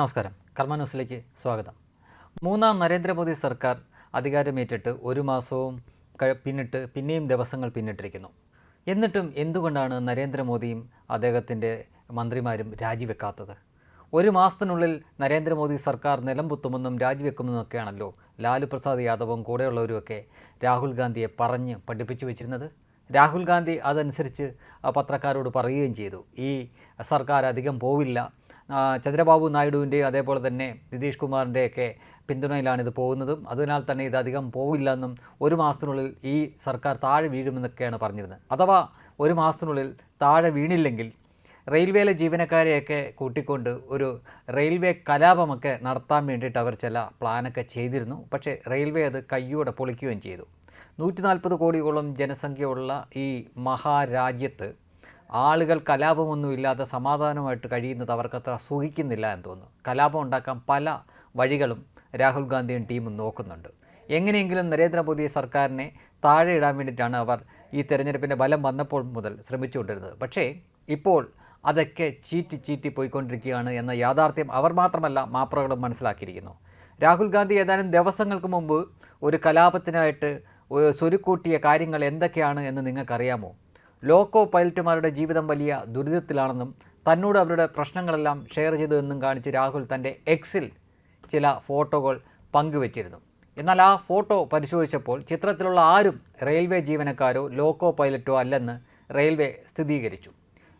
നമസ്കാരം. കർമ്മ ന്യൂസിലേക്ക് സ്വാഗതം. മൂന്നാം നരേന്ദ്രമോദി സർക്കാർ അധികാരമേറ്റിട്ട് ഒരു മാസവും പിന്നിട്ട് പിന്നെയും ദിവസങ്ങൾ പിന്നിട്ടിരിക്കുന്നു. എന്നിട്ടും എന്തുകൊണ്ടാണ് നരേന്ദ്രമോദിയും അദ്ദേഹത്തിന്റെ മന്ത്രിമാരും രാജിവെക്കാത്തത്? ഒരു മാസത്തിനുള്ളിൽ നരേന്ദ്രമോദി സർക്കാർ നിലംപുത്തുമെന്നും രാജിവെക്കുമെന്നൊക്കെയാണല്ലോ ലാലു പ്രസാദ് യാദവും കൂടെയുള്ളവരുമൊക്കെ രാഹുൽ ഗാന്ധിയെ പറഞ്ഞ് പഠിപ്പിച്ചു വെച്ചിരുന്നത്. രാഹുൽ ഗാന്ധി അതനുസരിച്ച് പത്രക്കാരോട് പറയുകയും ചെയ്തു. ഈ സർക്കാർ അധികം പോവില്ല ചന്ദ്രബാബു നായിഡുവിന്റെയും അതേപോലെ തന്നെ നിതീഷ് കുമാറിന്റെയൊക്കെ പിന്തുണയിലാണ് ഇത് പോകുന്നതും. അതിനാൽ തന്നെ ഇത് അധികം പോവില്ലെന്നും ഒരു മാസത്തിനുള്ളിൽ ഈ സർക്കാർ താഴെ വീഴുമെന്നൊക്കെയാണ് പറഞ്ഞിരുന്നത്. അഥവാ ഒരു മാസത്തിനുള്ളിൽ താഴെ വീണില്ലെങ്കിൽ റെയിൽവേയിലെ ജീവനക്കാരെയൊക്കെ കൂട്ടിക്കൊണ്ട് ഒരു റെയിൽവേ കലാപമൊക്കെ നടത്താൻ വേണ്ടിയിട്ട് അവർ ചില പ്ലാനൊക്കെ ചെയ്തിരുന്നു. പക്ഷേ റെയിൽവേ അത് കയ്യോടെ പൊളിക്കുകയും ചെയ്തു. നൂറ്റി നാൽപ്പത് കോടിയോളം ജനസംഖ്യയുള്ള ഈ മഹാരാജ്യത്ത് ആളുകൾ കലാപമൊന്നുമില്ലാതെ സമാധാനമായിട്ട് കഴിയുന്നത് അവർക്കത്ര സുഖിക്കുന്നില്ല എന്ന് തോന്നുന്നു. കലാപം ഉണ്ടാക്കാൻ പല വഴികളും രാഹുൽ ഗാന്ധിയും ടീമും നോക്കുന്നുണ്ട്. എങ്ങനെയെങ്കിലും നരേന്ദ്രമോദി സർക്കാരിനെ താഴെ ഇടാൻ വേണ്ടിയിട്ടാണ് അവർ ഈ തെരഞ്ഞെടുപ്പിന്റെ ബലം വന്നപ്പോൾ മുതൽ ശ്രമിച്ചുകൊണ്ടിരുന്നത്. പക്ഷേ ഇപ്പോൾ അതൊക്കെ ചീറ്റി ചീറ്റി പോയിക്കൊണ്ടിരിക്കുകയാണ് എന്ന യാഥാർത്ഥ്യം അവർ മാത്രമല്ല മാപ്രകളും മനസ്സിലാക്കിയിരിക്കുന്നു. രാഹുൽ ഗാന്ധി ഏതാനും ദിവസങ്ങൾക്ക് മുമ്പ് ഒരു കലാപത്തിനായിട്ട് സ്വരുക്കൂട്ടിയ കാര്യങ്ങൾ എന്തൊക്കെയാണ് എന്ന് നിങ്ങൾക്കറിയാമോ? ലോക്കോ പൈലറ്റുമാരുടെ ജീവിതം വലിയ ദുരിതത്തിലാണെന്നും തന്നോട് അവരുടെ പ്രശ്നങ്ങളെല്ലാം ഷെയർ ചെയ്തു എന്നും കാണിച്ച് രാഹുൽ തന്റെ എക്സിൽ ചില ഫോട്ടോകൾ പങ്കുവച്ചിരുന്നു. എന്നാൽ ആ ഫോട്ടോ പരിശോധിച്ചപ്പോൾ ചിത്രത്തിലുള്ള ആരും റെയിൽവേ ജീവനക്കാരോ ലോക്കോ പൈലറ്റോ അല്ലെന്ന് റെയിൽവേ സ്ഥിരീകരിച്ചു.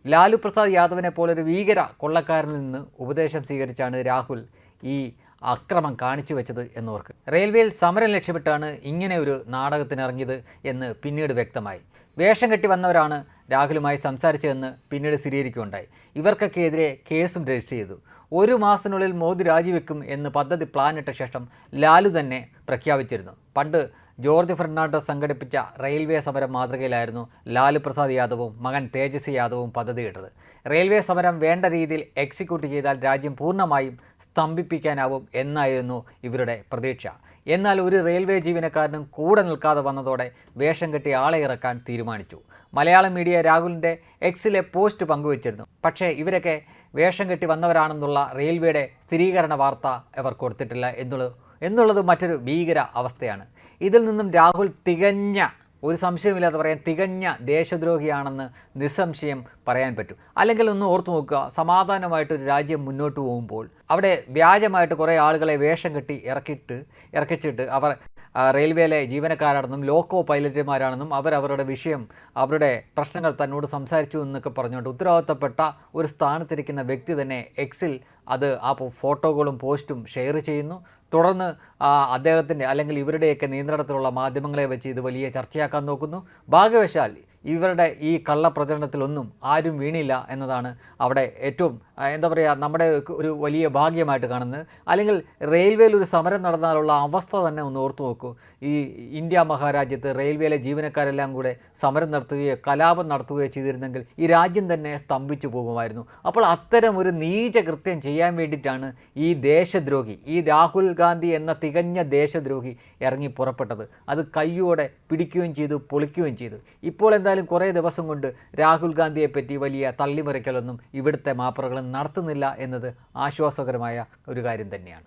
ലാലു പ്രസാദ് യാദവിനെ പോലൊരു ഭീകര കൊള്ളക്കാരനിൽ നിന്ന് ഉപദേശം സ്വീകരിച്ചാണ് രാഹുൽ ഈ അക്രമം കാണിച്ചു വെച്ചത് എന്നോർക്ക് റെയിൽവേയിൽ സമരം ലക്ഷ്യമിട്ടാണ് ഇങ്ങനെ ഒരു നാടകത്തിനിറങ്ങിയത് എന്ന് പിന്നീട് വ്യക്തമായി. വേഷം കെട്ടി വന്നവരാണ് രാഹുലുമായി സംസാരിച്ചതെന്ന് പിന്നീട് സ്ഥിരീകരിക്കുകയുണ്ടായി. ഇവർക്കൊക്കെ എതിരെ കേസും രജിസ്റ്റർ ചെയ്തു. ഒരു മാസത്തിനുള്ളിൽ മോദി രാജിവെക്കും എന്ന് പദ്ധതി പ്ലാനിട്ട ശേഷം ലാലു തന്നെ പ്രഖ്യാപിച്ചിരുന്നു. പണ്ട് ജോർജ് ഫെർണാണ്ടസ് സംഘടിപ്പിച്ച റെയിൽവേ സമരം മാതൃകയിലായിരുന്നു ലാലു പ്രസാദ് യാദവും മകൻ തേജസ്വി യാദവും പദ്ധതിയിട്ടത് റെയിൽവേ സമരം വേണ്ട രീതിയിൽ എക്സിക്യൂട്ട് ചെയ്താൽ രാജ്യം പൂർണമായും സ്തംഭിപ്പിക്കാനാവും എന്നായിരുന്നു ഇവരുടെ പ്രതീക്ഷ. എന്നാൽ ഒരു റെയിൽവേ ജീവനക്കാരനും കൂടെ നിൽക്കാതെ വന്നതോടെ വേഷം കെട്ടി ആളെ ഇറക്കാൻ തീരുമാനിച്ചു. മലയാളം മീഡിയ രാഹുലിന്റെ എക്സിലെ പോസ്റ്റ് പങ്കുവച്ചിരുന്നു. പക്ഷേ ഇവരൊക്കെ വേഷം കെട്ടി വന്നവരാണെന്നുള്ള റെയിൽവേയുടെ സ്ഥിരീകരണ വാർത്ത ഇവർ കൊടുത്തിട്ടില്ല എന്നുള്ളത് എന്നുള്ളത് മറ്റൊരു ഭീകര അവസ്ഥയാണ്. ഇതിൽ നിന്നും രാഹുൽ തികഞ്ഞ ഒരു സംശയമില്ലാതെ പറയാൻ തികഞ്ഞ ദേശദ്രോഹിയാണെന്ന് നിസ്സംശയം പറയാൻ പറ്റും. അല്ലെങ്കിൽ ഒന്ന് ഓർത്തു നോക്കുക സമാധാനമായിട്ട് ഒരു രാജ്യം മുന്നോട്ട് പോകുമ്പോൾ അവിടെ വ്യാജമായിട്ട് കുറേ ആളുകളെ വേഷം കെട്ടി ഇറക്കിയിട്ട് ഇറക്കിച്ചിട്ട് അവർ റെയിൽവേയിലെ ജീവനക്കാരാണെന്നും ലോക്കോ പൈലറ്റുമാരാണെന്നും അവരവരുടെ വിഷയം അവരുടെ പ്രശ്നങ്ങൾ തന്നോട് സംസാരിച്ചു എന്നൊക്കെ പറഞ്ഞുകൊണ്ട് ഉത്തരവാദിത്തപ്പെട്ട ഒരു സ്ഥാനത്തിരിക്കുന്ന വ്യക്തി തന്നെ എക്സിൽ അത് ആ ഫോട്ടോകളും പോസ്റ്റും ഷെയർ ചെയ്യുന്നു. തുടർന്ന് അദ്ദേഹത്തിന്റെ അല്ലെങ്കിൽ ഇവരുടെയൊക്കെ നിയന്ത്രണത്തിലുള്ള മാധ്യമങ്ങളെ വെച്ച് ഇത് വലിയ ചർച്ചയാക്കാൻ നോക്കുന്നു. ഭാഗ്യവശാൽ ഇവരുടെ ഈ കള്ളപ്രചരണത്തിലൊന്നും ആരും വീണില്ല എന്നതാണ് അവിടെ ഏറ്റവും എന്താ പറയുക നമ്മുടെ ഒരു വലിയ ഭാഗ്യമായിട്ട് കാണുന്നത്. അല്ലെങ്കിൽ റെയിൽവേയിൽ ഒരു സമരം നടന്നാലുള്ള അവസ്ഥ തന്നെ ഒന്ന് ഓർത്തു നോക്കൂ. ഈ ഇന്ത്യ മഹാരാജ്യത്ത് റെയിൽവേയിലെ ജീവനക്കാരെല്ലാം കൂടെ സമരം നടത്തുകയോ കലാപം നടത്തുകയോ ചെയ്തിരുന്നെങ്കിൽ ഈ രാജ്യം തന്നെ സ്തംഭിച്ചു പോകുമായിരുന്നു. അപ്പോൾ അത്തരം ഒരു നീച കൃത്യം ചെയ്യാൻ വേണ്ടിയിട്ടാണ് ഈ ദേശദ്രോഹി ഈ രാഹുൽ ഗാന്ധി എന്ന തികഞ്ഞ ദേശദ്രോഹി ഇറങ്ങി പുറപ്പെട്ടത്. അത് കയ്യോടെ പിടിക്കുകയും ചെയ്തു പൊളിക്കുകയും ചെയ്തു. ഇപ്പോൾ എന്തായാലും കുറേ ദിവസം കൊണ്ട് രാഹുൽ ഗാന്ധിയെ പറ്റി വലിയ തള്ളിമറിക്കലൊന്നും ഇവിടുത്തെ മാപ്പറകളും നടത്തുന്നില്ല എന്നത് ആശ്വാസകരമായ ഒരു കാര്യം തന്നെയാണ്.